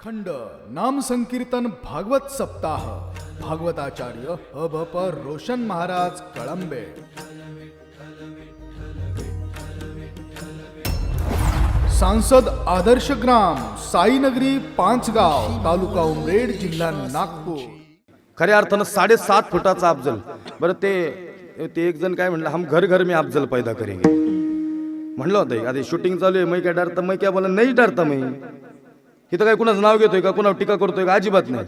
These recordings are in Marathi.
खंड नाम संकीर्तन भागवत सप्ताह. भागवताचार्य अभप रोशन महाराज कळंबे. सांसद आदर्श ग्राम साईनगरी पाचगाव तालुका उमरेड जिल्हा नागपूर. खऱ्या अर्थानं साडेसात फुटाचा अफजल. बरं ते ते एक जण काय म्हणलं हम घर घर में अफजल पैदा करेंगे. म्हणलं होतं आधी शूटिंग चालू आहे मै काय डरता मै काय बोला नाही डरता मै. इथं काय कुणाचं नाव घेतोय का? कुणावर टीका करतोय का? अजिबात नाही.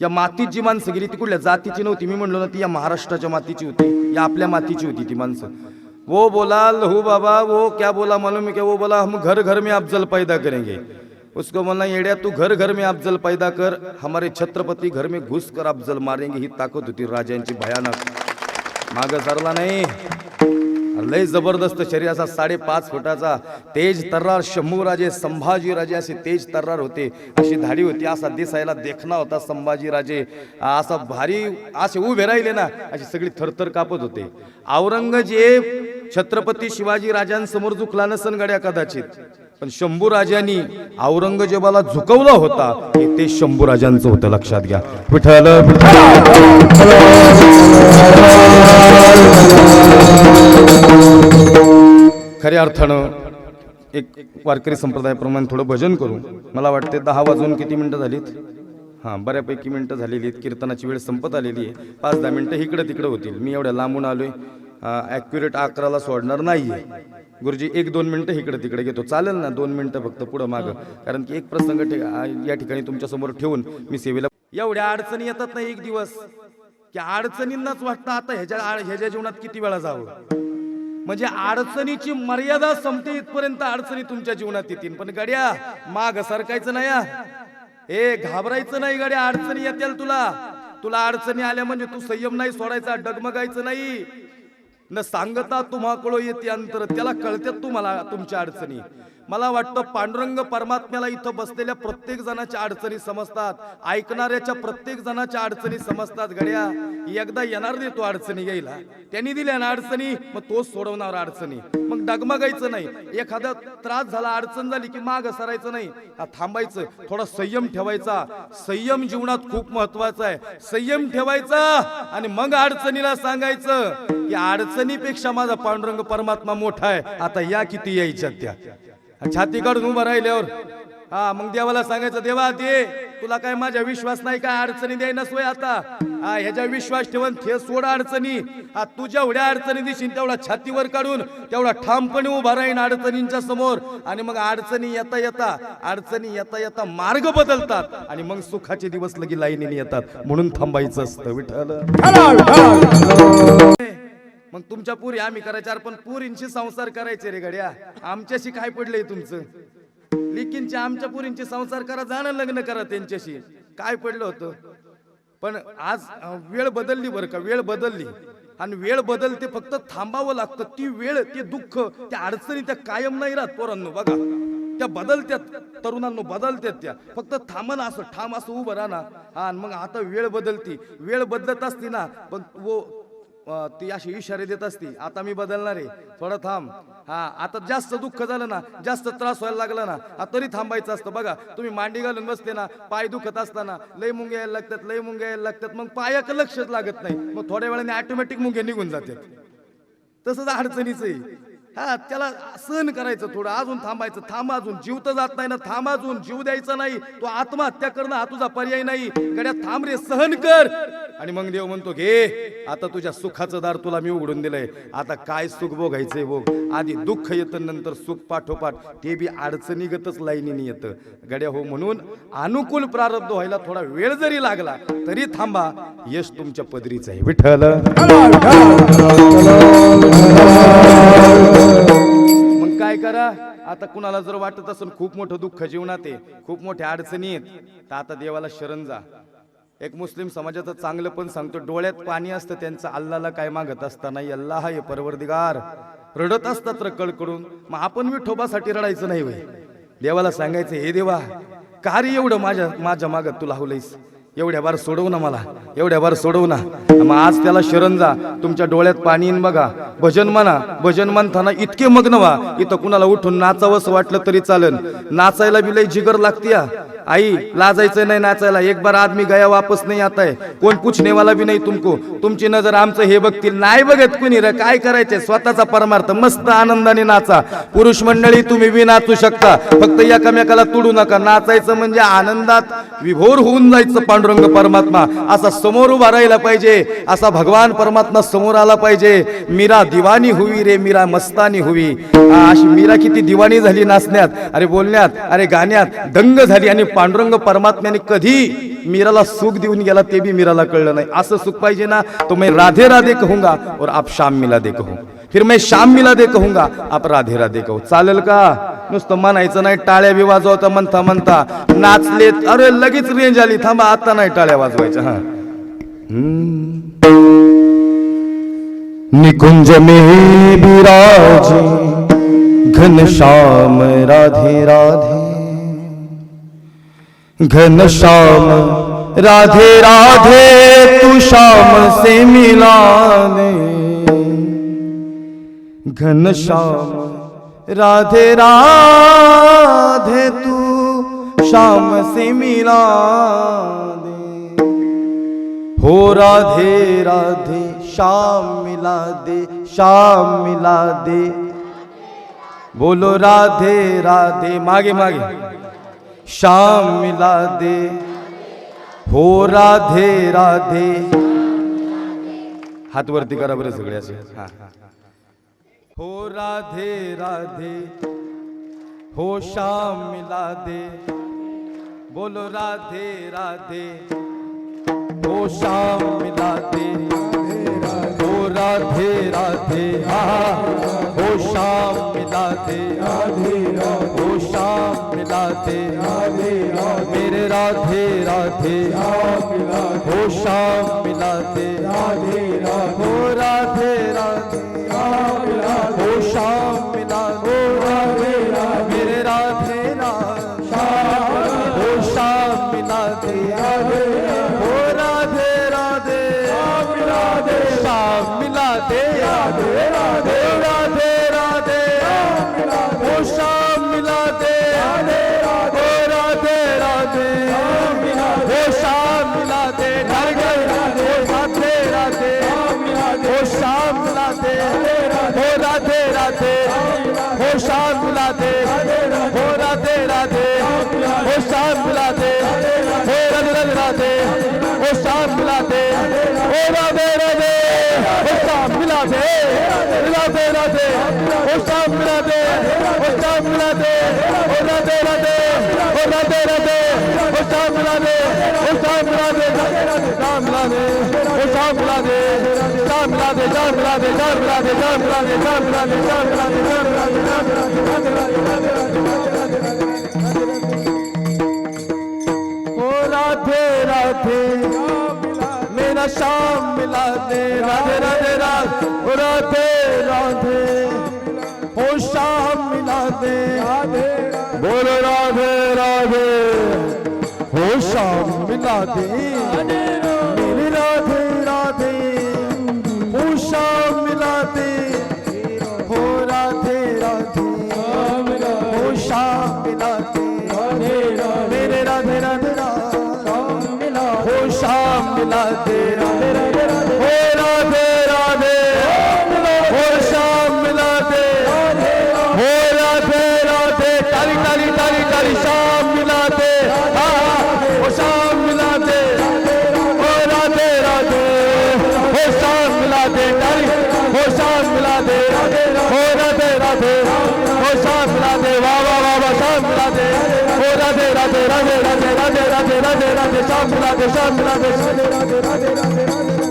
या मातीची माणसं गेली ती कुठल्या? जातीची नव्हती. मी म्हणलो ना ती या महाराष्ट्राच्या मातीची होती. या आपल्या मातीची होती ती माणसं. वो बोला लहू हो बाबा वो क्या बोला मालूम है क्या वो बोला हम घर घर में अफजल पैदा करेंगे. उसको बोलना येड्या तू घर घर में अफजल पैदा कर. हमारे छत्रपती घर में घुस कर अफजल मारेंगे ही ताकद होती राजांची भयानक. माग सरला नाही. लय जबरदस्त शरीराचा साडेपाच फुटाचा तेज तर्रार शंभूराजे संभाजीराजे असे तेज तर्रार होते. अशी धाडी होती असा दिसायला देखणा होता संभाजीराजे. असा भारी असे उभे राहिले ना अशी सगळी थरथर कापत होते. औरंगजेब छत्रपती शिवाजी राजांसमोर झुकला नसन गड्या कदाचित पण शंभू राजांनी औरंगजेबाला झुकवला होता. हे ते शंभू राजांचं होतं लक्षात घ्या. विठ्ठल! खऱ्या अर्थानं एक वारकरी संप्रदायाप्रमाणे थोडं भजन करू. मला वाटते दहा वाजून किती मिनटं झालीत? हां बऱ्यापैकी मिनटं झालेली आहेत कीर्तनाची वेळ संपत आलेली आहे. पाच दहा मिनटं इकडं तिकडं होतील. मी एवढ्या लांबून आलो आहे ॲक्युरेट अकराला सोडणार नाही आहे गुरुजी एक दोन मिनटं इकडं तिकडे घेतो. चालेल ना? दोन मिनटं फक्त पुढं मागं. कारण की एक प्रसंग ठे- या ठिकाणी तुमच्यासमोर ठेवून मी सेवेला एवढ्या अडचणी येतात ना एक दिवस? की अडचणींनाच वाटतं आता ह्याच्या ह्याच्या जीवनात किती वेळा जावं? म्हणजे अडचणीची मर्यादा संपते इथपर्यंत अडचणी तुमच्या जीवनात येतील. पण गड्या माग सरकायचं नाही हे. ए घाबरायचं नाही गड्या अडचणी येतील तुला. तुला अडचणी आल्या म्हणजे तू संयम नाही सोडायचा डगमगायचं नाही. न सांगता तुम्हाकडं येते अंतर त्याला कळतात तुम्हाला तुमच्या अडचणी. मला वाटतं पांडुरंग परमात्म्याला इथं बसलेल्या प्रत्येक जणाच्या अडचणी समजतात. ऐकणाऱ्याच्या प्रत्येक जणाच्या अडचणी समजतात गड्या. एकदा येणार नाही तो अडचणी घ्यायला त्यांनी दिल्या ना अडचणी मग तोच सोडवणार अडचणी. मग डगमगायचं नाही. एखादा त्रास झाला अडचण झाली की माग सरायचं नाही. थांबायचं. थोडा संयम ठेवायचा. संयम जीवनात खूप महत्त्वाचा आहे. संयम ठेवायचा आणि मग अडचणीला सांगायचं. या अडचणीपेक्षा माझा पांडुरंग परमात्मा मोठा आहे. आता या किती यायच्या त्या. छाती काढून उभं राहिल्यावर. हा मग देवाला सांगायचं देवा दे. तुला काय माझ्या विश्वास नाही काय अडचणी द्याय नसोय आता. हा ह्याच्या विश्वास ठेवून थे सोड अडचणी. हा तुझ्या एवढ्या अडचणी दिशील तेवढा छातीवर काढून तेवढा ठामपणे उभा राहीन अडचणींच्या समोर. आणि मग अडचणी येता येता अडचणी येता येता मार्ग बदलतात. आणि मग सुखाचे दिवस लगी लाईनीने येतात. म्हणून थांबायचं असतं विठ्ठल. मग तुमच्या पुरी आम्ही करायच्या अरे पण पुरींशी संसार करायचे रे गड्या. आमच्याशी काय पडलंय तुमचं? लिकींचे आमच्या पुरींचे संसार करा जाणं लग्न करा त्यांच्याशी. काय पडलं होतं? पण आज वेळ बदलली बरं का? वेळ बदलली. आणि वेळ बदलते फक्त थांबावं लागतं. ती वेळ ते दुःख त्या अडचणी त्या कायम नाही राहत पोरांनो बघा. त्या बदलत्यात तरुणांनो बदलत्यात त्या. फक्त थांबन असं ठाम असं उभं राहा ना. हा आणि मग आता वेळ बदलती. वेळ बदलत असती ना पण वो ती अशी इशारे देत असती आता मी बदलणार आहे. थोडं थांब. हा आता जास्त दुःख झालं ना जास्त त्रास व्हायला लागला ना हा, तरी थांबायचं असतं. बघा तुम्ही मांडी घालून बसते ना पाय दुखत असताना लय मुंगे यायला लागतात लय मुंग यायला लागतात मग पायाक लक्षच लागत नाही. मग थोड्या वेळाने ऑटोमॅटिक मुंग्या निघून जातात. तसंच अडचणीच आहे. हा त्याला सहन करायचं थोडं अजून थांबायचं. थांब अजून. जीव तर जात नाही ना. थांब अजून. जीव द्यायचा नाही. तो आत्महत्या करणं हा तुझा पर्याय नाही. गड्या थांब रे सहन कर. आणि मग देव म्हणतो घे आता तुझ्या सुखाचं दार तुला मी उघडून दिलंय. आता काय सुख भोगायचंय भोग? आधी दुःख येतं नंतर सुख पाठोपाठ. ते बी अडचणीगतच लाईनीने येतं. गड्या हो म्हणून अनुकूल प्रारब्ध व्हायला थोडा वेळ जरी लागला तरी थांबा. यश तुमच्या पदरीच आहे. विठ्ठल. काय करा? आता कुणाला जर वाटत असेल खूप मोठं दुःख जीवनात आहे खूप मोठ्या अडचणी आहेत तर आता देवाला शरण जा. एक मुस्लिम समाजाचं चांगलं पण सांगतो डोळ्यात पाणी असतं त्यांचं अल्लाला काय मागत असताना अल्लाह हे परवरदिगार. रडत असतात रकडकडून मग आपण विठोबासाठी रडायचं नाही वय. देवाला सांगायचं हे देवा का रे एवढं माझ्या माझ्या मागत तू लावलंयस? एवढ्या बार सोडव ना मला एवढ्या बार सोडव ना. मग आज त्याला शरण जा तुमच्या डोळ्यात पाणी येईन बघा. भजन म्हणा भजन म्हणताना इतके मग्न व्हा. इथं कुणाला उठून नाचावंसं वाटलं तरी चालेल नाचायला बी लय जिगर लागते हा. आई लाजायचं नाही नाचायला. एक बार आदमी गया वापस नाही आता है कोण पूछने वाला भी नाही तुमको. तुमची नजर आमचं हे बघतील. नाही बघत कुणी रे काय करायचे स्वतःचा परमार्थ. मस्त आनंदाने नाचा. पुरुष मंडळी तुम्ही बी नाचू शकता. फक्त एकामेकाला तुडू नका. नाचायचं म्हणजे आनंदात विभोर होऊन जायचं पांडुरंग परमात्मा. असा समोर उभा राहिला पाहिजे. असा भगवान परमात्मा समोर आला पाहिजे. मीरा दिवानी हुई रे मीरा मस्तानी हुई. अशी मीरा किती दिवाणी झाली नाचण्यात. अरे बोलण्यात अरे गाण्यात. दंग झाली आणि पांडुरंग परमात्म्याने कधी मीराला सुख देऊन गेला ते बी मीराला कळलं नाही. असं सुख पाहिजे ना तो मैं राधे राधे कहूंगा और आप शाम मिला दे कहूँ. फिर मैं शाम मिला दे कहूंगा आप राधे राधे कहू. चालेल का? नुसतं म्हणायचं नाही टाळ्या बी वाजवता म्हणता म्हणता. नाचलेत अरे लगेच रेंज आली. थांबा आता नाही टाळ्या वाजवायच्या हा. निकुंज में विराजे घन श्याम राधे राधे. घन श्याम। राधे राधे तू श्याम से मिलाने। घनश्याम घन श्याम। राधे राधे तू श्याम से मिलाने। हो राधे राधे श्याम मिला दे श्याम मिला दे। बोलो राधे राधे मागे मागे। श्याम मिला दे हो राधे राधे। हात वरती करा बरं सगळे असे. हा. हो राधे राधे। हो श्याम मिला दे बोलो राधे राधे। हो श्याम मिला दे हो राधे राधे। आहा हो। श्याम मिला दे हो राधे मेरे राधे राधे। हो ओ श्याम राधे राधे हो राधे राधे हो शाम बुलाते हो राधे राधे हो शाम बुलाते हो रज रज राधे हो शाम बुलाते हो राधे राधे हो शाम मिलाते राधे राधे हो शाम मिलाते हो शाम राधे राधे। मेरा शाम मिला दे राधे राधे राधे। ओ राधे राधे। ओ शाम मिला दे बोलो राधे राधे। हो शाम मिला दे राधे राधे राधे राधे राधे राधे राधे राधे राधे राधे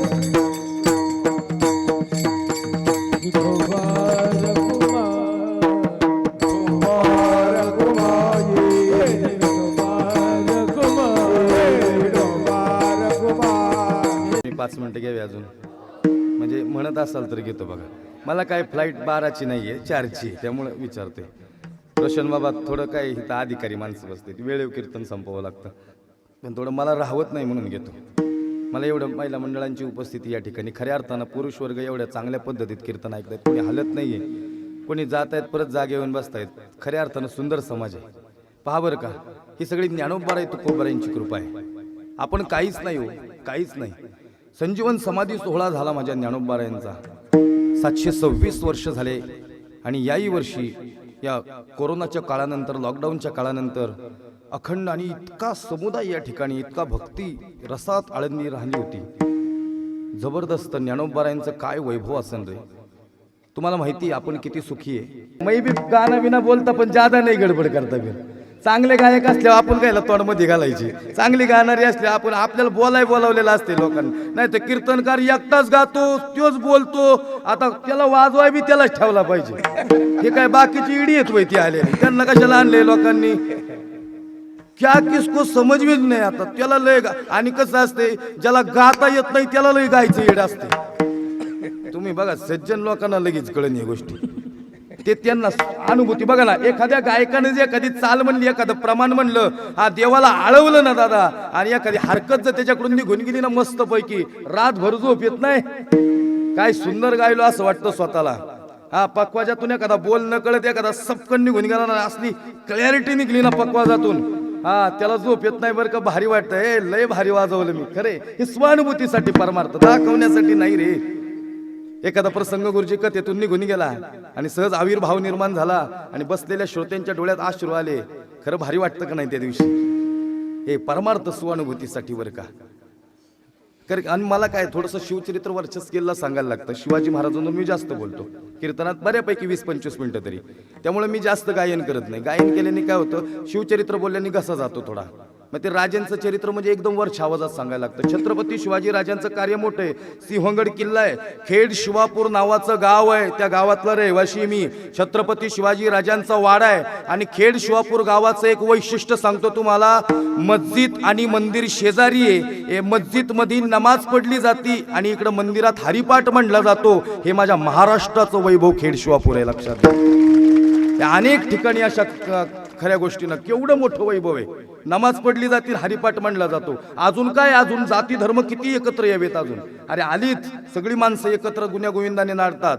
पाच मिनटं घ्यावी अजून. म्हणजे म्हणत असाल तर घेतो बघा. मला काय फ्लाईट बाराची नाही आहे चारची त्यामुळे विचारते रोशन बाबा थोडं काय इथं अधिकारी माणसं बसते वेळेव कीर्तन संपवावं लागतं. पण थोडं मला राहवत नाही म्हणून घेतो. मला एवढं महिला मंडळांची उपस्थिती या ठिकाणी. खऱ्या अर्थानं पुरुष वर्ग एवढ्या चांगल्या पद्धतीत कीर्तन ऐकतात कोणी हलत नाही आहे कोणी जात आहेत परत जागे येऊन बसतायत खऱ्या अर्थानं सुंदर समाज आहे. पहा बरं का ही सगळी ज्ञानोबाराय तुकोबारायांची कृपा आहे. आपण काहीच नाही हो काहीच नाही. संजीवन समाधी सोहळा झाला माझ्या ज्ञानोबारायांचा. सातशे सव्वीस वर्ष झाले आणि याही वर्षी या कोरोनाच्या काळानंतर लॉकडाऊनच्या काळानंतर अखंड आणि इतका समुदाय या ठिकाणी इतका भक्ती रसात आळंदी राहिली होती. जबरदस्त ज्ञानोबारायांचं काय वैभव असेल रे? तुम्हाला माहिती आहे आपण किती सुखी आहे. मै बी गाणं बिना बोलता पण जादा नाही गडबड करता बी चांगले गायक असल्यावर आपण गायला तोंडमध्ये घालायची. चांगली गाणारी असल्या आपण आपल्याला बोलाय बोलावलेलं असते लोकांना. नाही तर कीर्तनकार एकटाच गातो तोच बोलतो. आता त्याला वाजवाय बी त्यालाच ठेवला पाहिजे. हे काय बाकीची इडी येत ती आले त्यांना कशाला आणले लोकांनी? क्या किसको समज बीच नाही आता? त्याला लय गा- आणि कसं असते ज्याला गाता येत नाही त्याला लय गायचं येड असते. तुम्ही बघा सज्जन लोकांना लगेच कळण या गोष्टी. ते त्यांना अनुभूती बघा ना एखाद्या गायकाने जे एखादी चाल म्हणली एखादं प्रमाण म्हणलं हा देवाला आळवलं ना दादा आणि एखादी हरकत जर त्याच्याकडून निघून गेली ना मस्त पैकी रातभर झोप येत नाही. काय सुंदर गायलो असं वाटतं स्वतःला. हा पक्वाजातून एखादा बोल न कळत एखादा सपकन निघून गेला ना असली क्लॅरिटी निघली ना पक्वाजातून. हा त्याला झोप येत नाही बरं का? भारी वाटतं लय भारी वाजवलं मी. खरे हे स्वानुभूतीसाठी परमार्थ. दाखवण्यासाठी नाही रे. एखादा प्रसंग गुरुजी कथेतून निघून गेला आणि सहज आविर्भाव निर्माण झाला आणि बसलेल्या श्रोत्यांच्या डोळ्यात आश्रू आले. खरं भारी वाटतं का नाही त्या दिवशी? हे परमार्थ स्वानुभूतीसाठी बरं का? कारण आणि मला काय थोडंसं शिवचरित्र वरच्या स्केलला सांगायला लागतं. शिवाजी महाराजांवर मी जास्त बोलतो. कीर्तनात बऱ्यापैकी वीस पंचवीस मिनिटं तरी. त्यामुळे मी जास्त गायन करत नाही. गायन केल्याने काय होतं शिवचरित्र बोलल्याने घसा जातो थोडा. मग ते राजांचं चरित्र म्हणजे एकदम वरच्या आवाजात सांगायला लागतं. छत्रपती शिवाजी राजांचं कार्य मोठं आहे. सिंहगड किल्ला आहे. खेड शिवापूर नावाचं गाव आहे. त्या गावातला रहिवाशी मी. छत्रपती शिवाजी राजांचा वाडा आहे. आणि खेड शिवापूर गावाचं एक वैशिष्ट्य सांगतो तुम्हाला. मस्जिद आणि मंदिर शेजारी आहे. हे मस्जिद नमाज पडली जाती आणि इकडं मंदिरात हरिपाठ म्हणला जातो. हे माझ्या महाराष्ट्राचं वैभव खेड शिवापूर आहे लक्षात घ्या. अनेक ठिकाणी अशा खऱ्या गोष्टीनं केवढं मोठं वैभव आहे. नमाज पडली जातील हरिपाठ म्हणला जातो. अजून काय अजून जाती धर्म किती एकत्र यावेत अजून? अरे आलीत सगळी माणसं एकत्र गुन्ह्यागोविंदाने नाडतात.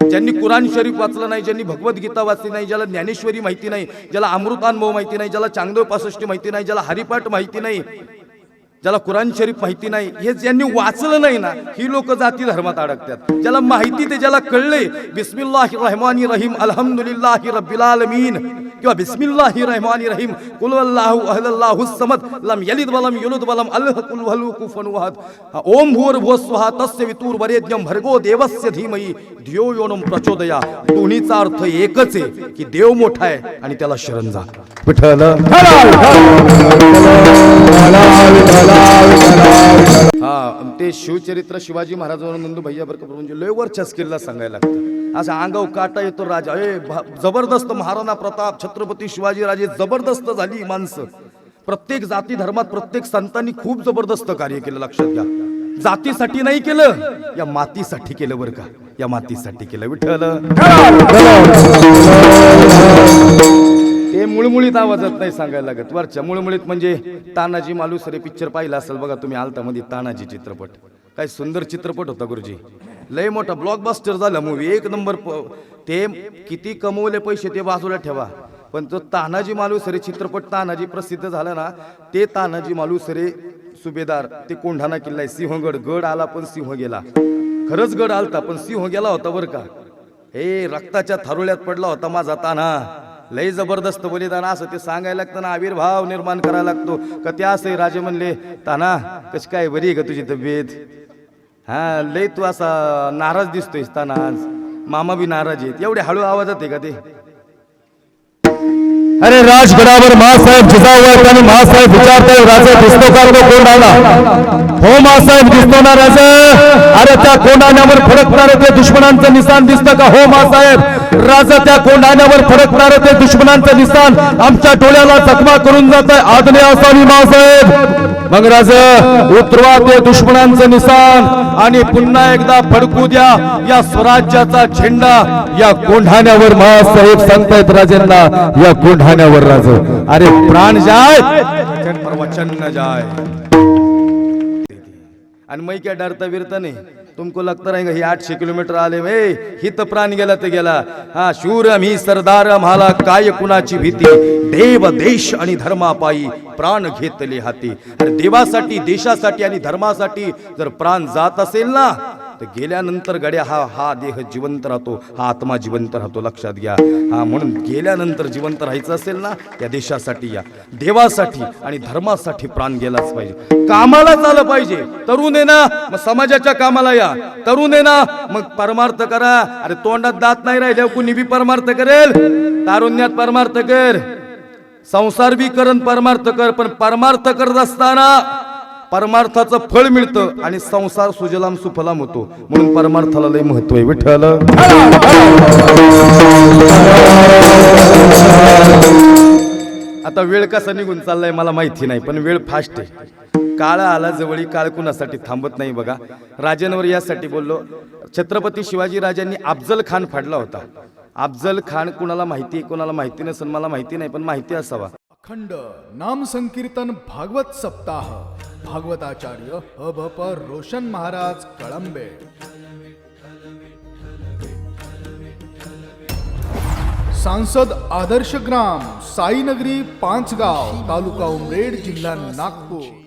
ज्यांनी कुराण शरीफ वाचलं नाही ज्यांनी भगवद्गीता वाचली नाही ज्याला ज्ञानेश्वरी माहिती नाही ज्याला अमृतानुभव माहिती नाही ज्याला चांगदेव पासष्टी माहिती नाही ज्याला हरिपाठ माहिती नाही ज्याला कुराण शरीफ माहिती नाही हे ज्यांनी वाचलं नाही ना ही लोक जाती धर्मात अडकतात ज्याला माहिती ते ज्याला कळले बिस्मिल्लाहि रहमानी रहीम अल्हम्दुलिल्लाहि रब्बिल आलमीन किंवा बिस्मिल्लाहि रहमानी रहीम कुल अल्लाहु अहलल्लाहु समद लम यलिद वलम युलद वलम अल्लाह कुल वलु कुफुवन वहद ओम भूर्भुवः स्वः तस्य वितुर वरेण्यम भर्गो देवस्य धीमहि धियो यो प्रचोदया दोन्हीचा अर्थ एकच आहे की देव मोठा आहे आणि त्याला शरण जा विठ्ठल हा ते शिवचरित्र शिवाजी महाराजांवर नंदू भैया बरकर म्हणजे लय वरच्या स्किलला सांगायला लागतं. असं अंगाव काटा येतो राजा. ए जबरदस्त महाराणा प्रताप छत्रपती शिवाजीराजे जबरदस्त झाली माणसं. प्रत्येक जाती धर्मात प्रत्येक संतांनी खूप जबरदस्त कार्य केलं लक्षात घ्या. जातीसाठी नाही केलं या मातीसाठी केलं बरं का. या मातीसाठी केलं विठ्ठल. ते मुळमुळीत आवाजात नाही सांगायला लागत. वरच्या मुळमुळीत म्हणजे तानाजी मालुसरे पिक्चर पाहिला असेल बघा तुम्ही आलता मध्ये तानाजी चित्रपट. काय सुंदर चित्रपट होता गुरुजी. लय मोठा ब्लॉकबस्टर झाला मूवी एक नंबर प- ते किती कमवले पैसे ते बाजूला ठेवा. पण तो तानाजी मालुसरे चित्रपट तानाजी प्रसिद्ध झाला ना ते तानाजी मालुसरे सुभेदार ते कोंढाणा किल्ला आहे. सिंहगड गड आला पण सिंह गेला. खरंच गड आलता पण सिंह गेला होता बरं का? हे रक्ताच्या थारोळ्यात पडला होता माझा ताना. लय जबरदस्त बलिदान असं ते सांगायला लागतं ना आविर्भाव निर्माण करायला लागतो. का ते असं राजे म्हणले ताना कशी काय बरी आहे का तुझी तब्येत? हा लय तू असा नाराज दिसतोयस ताना आज. मामा बी नाराज आहेत. एवढे हळू आवाजात आहे का ते? अरे राजगडावर महासाहेब जिजाऊ आणि महासाहेब विचारताय राजा दिसतो का तो कोण आला हो महासाहेब दिसतो ना राजा? अरे त्या कोंडाण्यावर फडकणार ते दुश्मनांचं निशान दिसतं का? हो मासाहेब राजा त्या कोंडाण्यावर फडकणार ते दुश्मनांचं निशान आमच्या डोळ्याला चकमा करून जात आहे. आदने असावी मासाहेब मग राज उतरवा ते दुश्मनांचं निशान आणि पुन्हा एकदा फडकू द्या या स्वराज्याचा झेंडा. या कोंढाण्यावर महासाहेब सांगतायत राजांना या कोंढाण्यावर राज. अरे प्राण जाय. वचन न जाय. आणि मै काय डरता विरता नाही. तुमको लगता रहेगा ही आठशे किलोमीटर आले मे हित प्राण गेला ते गेला। हा शूर मी सरदार आम्हाला काय कुणाची भीती? देव देश आणि धर्मापायी प्राण घेतले हाती. अरे देवासाठी देशासाठी आणि धर्मासाठी जर प्राण जात असेल ना तर गेल्यानंतर गड्या हा हा देह जिवंत राहतो हा आत्मा जिवंत राहतो लक्षात घ्या. हा म्हणून गेल्यानंतर जिवंत राहायचं असेल ना त्या देशासाठी या. देवासाठी आणि धर्मासाठी प्राण गेलाच पाहिजे. कामाला झालं पाहिजे. तरुण आहे ना मग समाजाच्या कामाला या. तरुण आहे ना मग परमार्थ करा. अरे तोंडात दात नाही राहिले कुणी बी परमार्थ करेल? तारुण्यात परमार्थ कर. संसार बी करण परमार्थ कर. पण परमार्थ करत असताना परमार्थाचं फळ मिळतं आणि संसार सुजलाम सुफलाम होतो. म्हणून परमार्थाला लय महत्त्व आहे. विठ्ठल. आता वेळ कसा निघून चाललाय मला माहिती नाही पण वेळ फास्ट आहे. काळ आला जवळी काळ कुणासाठी थांबत नाही बघा. राजांवर यासाठी बोललो. छत्रपती शिवाजी राजांनी अफजल खान फाडला होता. अफजल खान कुणाला माहिती आहे कुणाला माहिती नसेल मला माहिती नाही पण माहिती असावा. अखंड नाम संकीर्तन भागवत सप्ताह. भागवताचार्य ह भ रोशन महाराज कळंबे. सांसद आदर्श ग्राम साईनगरी पाचगाव तालुका उमरेड जिल्हा नागपूर.